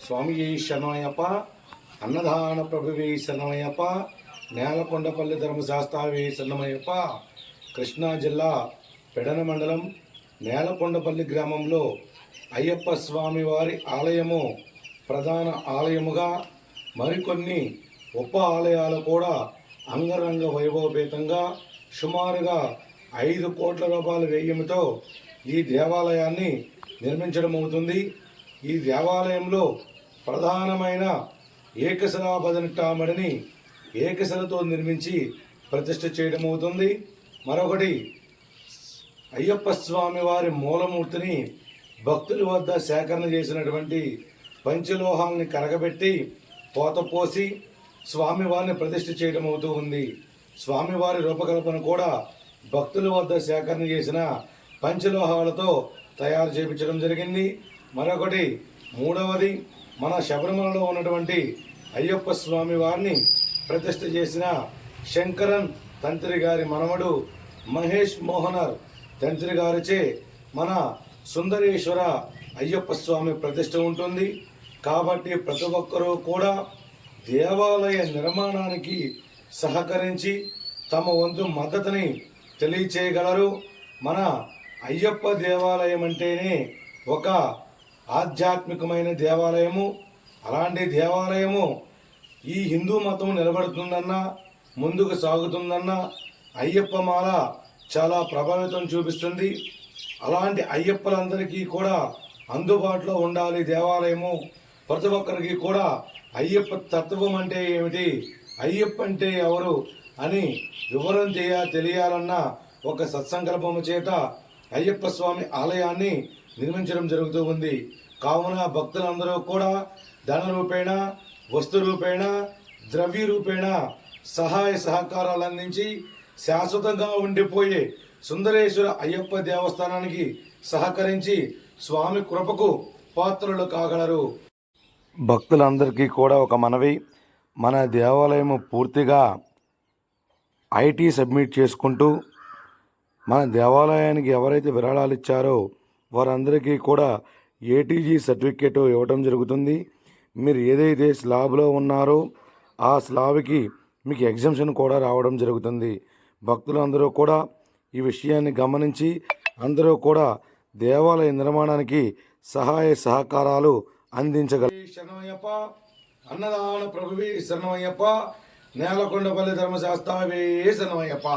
స్వామి శరణమయ్యప్ప అన్నదాన ప్రభువే శరణమయ్యప్ప నేలకొండపల్లి ధర్మశాస్త్రావే శరణమయ్యప్ప. కృష్ణా జిల్లా పెడన మండలం నేలకొండపల్లి గ్రామంలో అయ్యప్ప స్వామి వారి ఆలయము ప్రధాన ఆలయముగా మరికొన్ని ఉప ఆలయాలు కూడా అంగరంగ వైభవపేతంగా సుమారుగా ఐదు కోట్ల రూపాయల వ్యయంతో ఈ దేవాలయాన్ని నిర్మించడం అవుతుంది ఈ దేవాలయంలో ప్రధానమైన ఏకశిలా బదనిట్టామడిని ఏకశిలతో నిర్మించి ప్రతిష్ఠ చేయడం అవుతుంది మరొకటి అయ్యప్ప స్వామి వారి మూలమూర్తిని భక్తుల వద్ద సేకరణ చేసినటువంటి పంచలోహాల్ని కరగబెట్టి పోతపోసి స్వామివారిని ప్రతిష్ఠ చేయడం అవుతూ ఉంది స్వామివారి రూపకల్పన కూడా భక్తుల వద్ద సేకరణ చేసిన పంచలోహాలతో తయారు చేయించడం జరిగింది. మరొకటి మూడవది మన శబరిమలలో ఉన్నటువంటి అయ్యప్ప స్వామి వారిని ప్రతిష్ట చేసిన శంకరన్ తంత్రి గారి మనవడు మహేష్ మోహనర్ తంత్రి గారిచే మన సుందరేశ్వర అయ్యప్ప స్వామి ప్రతిష్ట ఉంటుంది. కాబట్టి ప్రతి ఒక్కరూ కూడా దేవాలయ నిర్మాణానికి సహకరించి తమ వంతు మద్దతుని తెలియచేయగలరు. మన అయ్యప్ప దేవాలయం అంటేనే ఒక ఆధ్యాత్మికమైన దేవాలయము అలాంటి దేవాలయము ఈ హిందూ మతం నిలబడుతుందన్నా ముందుకు సాగుతుందన్నా అయ్యప్ప మాల చాలా ప్రభావితం చూపిస్తుంది. అలాంటి అయ్యప్పలందరికీ కూడా అందుబాటులో ఉండాలి దేవాలయము. ప్రతి ఒక్కరికి కూడా అయ్యప్ప తత్వం అంటే ఏమిటి? అయ్యప్ప అంటే ఎవరు అని వివరం చేయ తెలియాలన్న ఒక సత్సంకల్పము చేత అయ్యప్ప స్వామి ఆలయాన్ని నిర్మించడం జరుగుతూ ఉంది. కావున భక్తులందరూ కూడా ధన రూపేణ వస్తు రూపేణ ద్రవ్య రూపేణ సహాయ సహకారాలు అందించి శాశ్వతంగా ఉండిపోయే సుందరేశ్వర అయ్యప్ప దేవస్థానానికి సహకరించి స్వామి కృపకు పాత్రలు కాగలరు. భక్తులందరికీ కూడా ఒక మనవి. మన దేవాలయము పూర్తిగా ఐటీ సబ్మిట్ చేసుకుంటూ మన దేవాలయానికి ఎవరైతే విరాళాలు ఇచ్చారో వారందరికీ కూడా ఏటీజీ సర్టిఫికేట్ ఇవ్వడం జరుగుతుంది. మీరు ఏదైతే స్లాబ్లో ఉన్నారో ఆ స్లాబ్కి మీకు ఎగ్జామ్షన్ కూడా రావడం జరుగుతుంది. భక్తులందరూ కూడా ఈ విషయాన్ని గమనించి అందరూ కూడా దేవాలయ నిర్మాణానికి సహాయ సహకారాలు అందించగల. శరణమయ్యప్ప అన్నదాన ప్రభువి శరణమయ్యప్ప నేలకొండపల్లి ధర్మశాస్త్రవే శరణమయ్యప్ప.